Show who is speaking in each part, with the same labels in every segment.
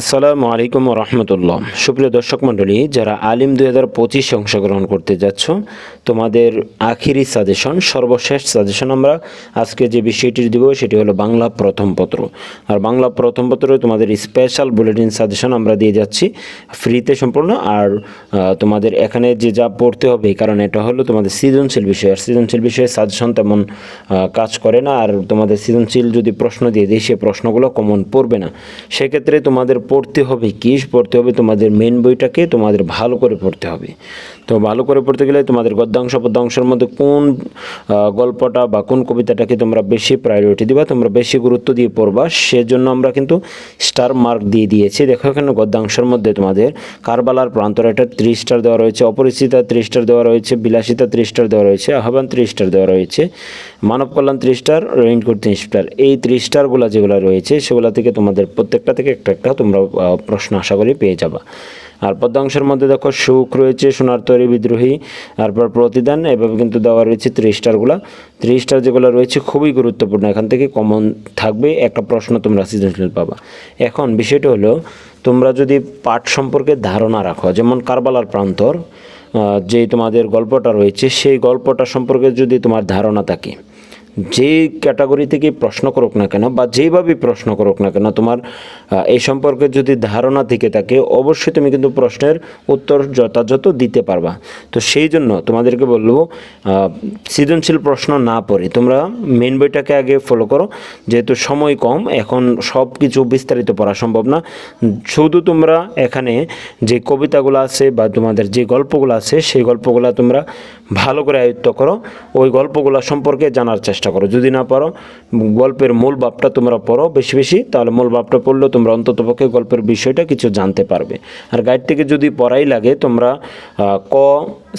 Speaker 1: আসসালামু আলাইকুম রহমতুল্লাহ। সুপ্রিয় দর্শক মণ্ডলী, যারা আলিম দুই হাজার পঁচিশে অংশগ্রহণ করতে যাচ্ছ, তোমাদের আখিরি সাজেশন সর্বশেষ সাজেশন আমরা আজকে যে বিষয়টি দিব, সেটি হলো বাংলা প্রথম পত্র। আর বাংলা প্রথম পত্র তোমাদের স্পেশাল বুলেটিন সাজেশন আমরা দিয়ে যাচ্ছি ফ্রিতে সম্পূর্ণ। আর তোমাদের এখানে যে যা পড়তে হবে কারণ এটা হলো তোমাদের সৃজনশীল বিষয়। আর সৃজনশীল বিষয়ে সাজেশন তেমন কাজ করে না। আর তোমাদের সৃজনশীল যদি প্রশ্ন দিয়ে দিই সে প্রশ্নগুলো কমন পড়বে না। সেক্ষেত্রে তোমাদের পড়তে হবে, কি পড়তে হবে, তোমাদের মেন বইটাকে তোমাদের ভালো করে পড়তে হবে। তো ভালো করে পড়তে গেলে তোমাদের গদ্যাংশ, পদ্যাংশের মধ্যে কোন গল্পটা বা কোন কবিতাটাকে তোমরা বেশি প্রায়োরিটি দিবা, তোমরা বেশি গুরুত্ব দিয়ে পড়বা, সেজন্য আমরা কিন্তু স্টার মার্ক দিয়ে দিয়েছি। দেখো এখানে গদ্যাংশের মধ্যে তোমাদের কারবালার প্রান্তর একটা থ্রি স্টার দেওয়া রয়েছে, অপরিচিতা থ্রি স্টার দেওয়া রয়েছে, বিলাসিতা থ্রি স্টার দেওয়া রয়েছে, আহ্বান থ্রি স্টার দেওয়া রয়েছে, মানব কল্যাণ three star raincoat three star এই থ্রি স্টারগুলো যেগুলো রয়েছে, সেগুলো থেকে তোমাদের প্রত্যেকটা থেকে একটা একটা তোমরা প্রশ্ন আশা করি পেয়ে যাবা। আর পদ্মাংশের মধ্যে দেখো, সুখ রয়েছে, সোনার তৈরি বিদ্রোহী। তারপর প্রতিদান, এভাবে কিন্তু দেওয়া রয়েছে থ্রি স্টারগুলো থ্রি স্টার যেগুলো রয়েছে খুবই গুরুত্বপূর্ণ। এখান থেকে কমন থাকবে, একটা প্রশ্ন তোমরা সৃজনশীল পাবা। এখন বিষয়টা হলো, তোমরা যদি পাঠ সম্পর্কে ধারণা রাখো, যেমন কারবালার প্রান্তর যে তোমাদের গল্পটা রয়েছে, সেই গল্পটা সম্পর্কে যদি তোমার ধারণা থাকে যে ক্যাটাগরি থেকে প্রশ্ন করুক না কেন বা যেইভাবে প্রশ্ন করুক না কেন তোমার এই সম্পর্কে যদি ধারণা থেকে থাকে, অবশ্যই তুমি কিন্তু প্রশ্নের উত্তর যথাযথ দিতে পারবা। তো সেই জন্য তোমাদেরকে বলব সৃজনশীল প্রশ্ন না পড়ে। তোমরা মেন বইটাকে আগে ফলো করো, যেহেতু সময় কম, এখন সব কিছু বিস্তারিত পড়া সম্ভব না। শুধু তোমরা এখানে যে কবিতাগুলো আছে বা তোমাদের যে গল্পগুলো আছে, সেই গল্পগুলো তোমরা ভালো করে আয়ত্ত করো। ওই গল্পগুলো সম্পর্কে জানার চেষ্টা করো। যদি না পারো, গল্পের মূল ভাবটা তোমরা পড়ো বেশি বেশি, তাহলে মূল ভাবটা পড়লেও তোমরা অন্ততপক্ষে গল্পের বিষয়টা কিছু জানতে পারবে। আর গাইড থেকে যদি পড়াই লাগে, তোমরা ক,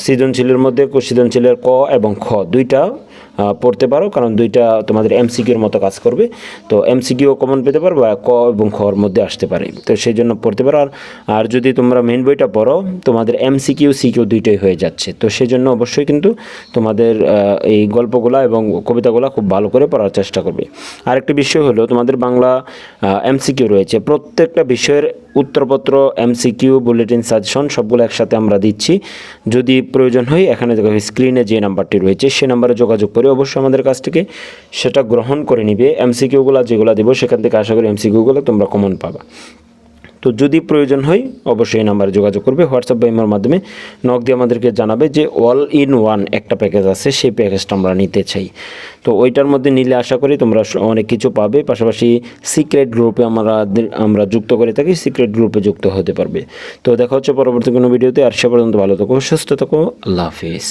Speaker 1: সৃজনশীলের মধ্যে সৃজনশীলের ক এবং খ, দুইটা পড়তে পারো, কারণ দুইটা তোমাদের এমসিকিউর মতো কাজ করবে। তো এমসিকিউ কমন পেতে পারো বা ক এবং খর মধ্যে আসতে পারে। তো সেই জন্য পড়তে পারো। আর আর যদি তোমরা মেন বইটা পড়ো, তোমাদের এমসিকিউ সিকিউ দুইটাই হয়ে যাচ্ছে। তো সেই জন্য অবশ্যই কিন্তু তোমাদের এই গল্পগুলা এবং কবিতাগুলা খুব ভালো করে পড়ার চেষ্টা করবে। আরেকটি বিষয় হলো, তোমাদের বাংলা এমসিকিউ রয়েছে। প্রত্যেকটা বিষয়ের উত্তরপত্র এমসিকিউ বুলেটিন সাজেশন সবগুলো একসাথে আমরা দিচ্ছি। যদি প্রয়োজন হয়, এখানে স্ক্রিনে যে নাম্বারটি রয়েছে, সে নাম্বারে যোগাযোগ করে অবশ্যই আমাদের কাছ থেকে সেটা গ্রহণ করে নিবে। এমসিকিউগুলো যেগুলো দেবো, সেখান থেকে আশা করি এমসিকিউগুলো তোমরা কমন পাবা। তো যদি প্রয়োজন হয়, অবশ্যই নাম্বারে যোগাযোগ করবে। হোয়াটসঅ্যাপ বা ইমের মাধ্যমে নক দিয়ে আমাদেরকে জানাবে যে অল ইন ওয়ান একটা প্যাকেজ আছে, সেই প্যাকেজটা আমরা নিতে চাই। তো ওইটার মধ্যে নিলে আশা করি তোমরা অনেক কিছু পাবে। পাশাপাশি সিক্রেট গ্রুপে আমরা আমরা যুক্ত করে থাকি সিক্রেট গ্রুপে যুক্ত হতে পারবে। তো দেখা হচ্ছে পরবর্তী কোনো ভিডিওতে আর সে পর্যন্ত ভালো থাকো, সুস্থ থাকো, আল্লাহ হাফিজ।